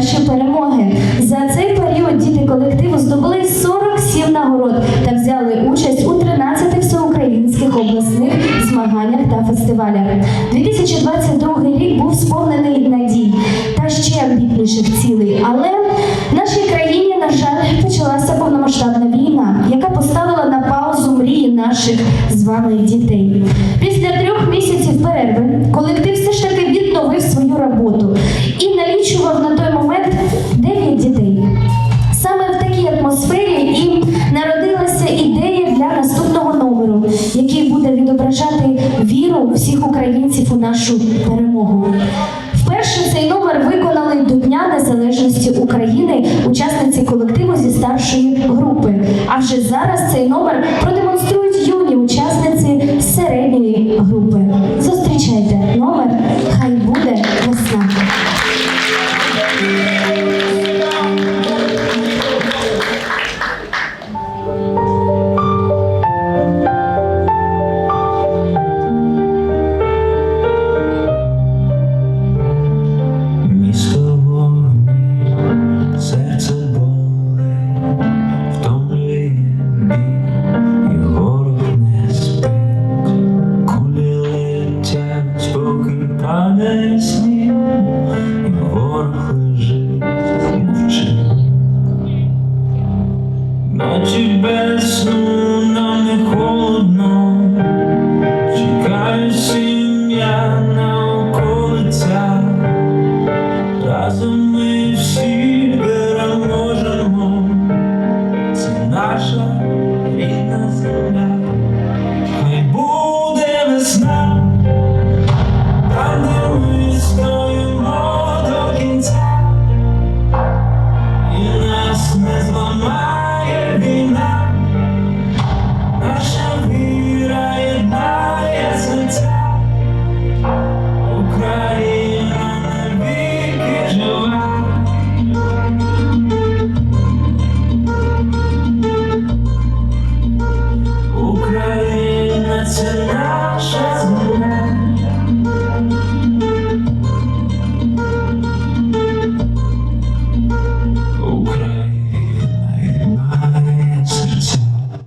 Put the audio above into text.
перші перемоги. За цей період діти колективу здобули 47 нагород та взяли участь у 13 всеукраїнських обласних змаганнях та фестивалях. 2022 рік був сповнений надій та ще амбітніших цілей. Але в нашій країні, на жаль, почалася повномасштабна війна, яка поставила на паузу мрії наших з вами дітей. Після трьох місяців перерви колектив. Віру всіх українців у нашу перемогу. Вперше цей номер виконали до Дня Незалежності України учасниці колективу зі старшої групи. А вже зараз цей номер продемонструють Значить, без сну нам не холодно, чекає сім'я на околицях, разом ми всі. 这样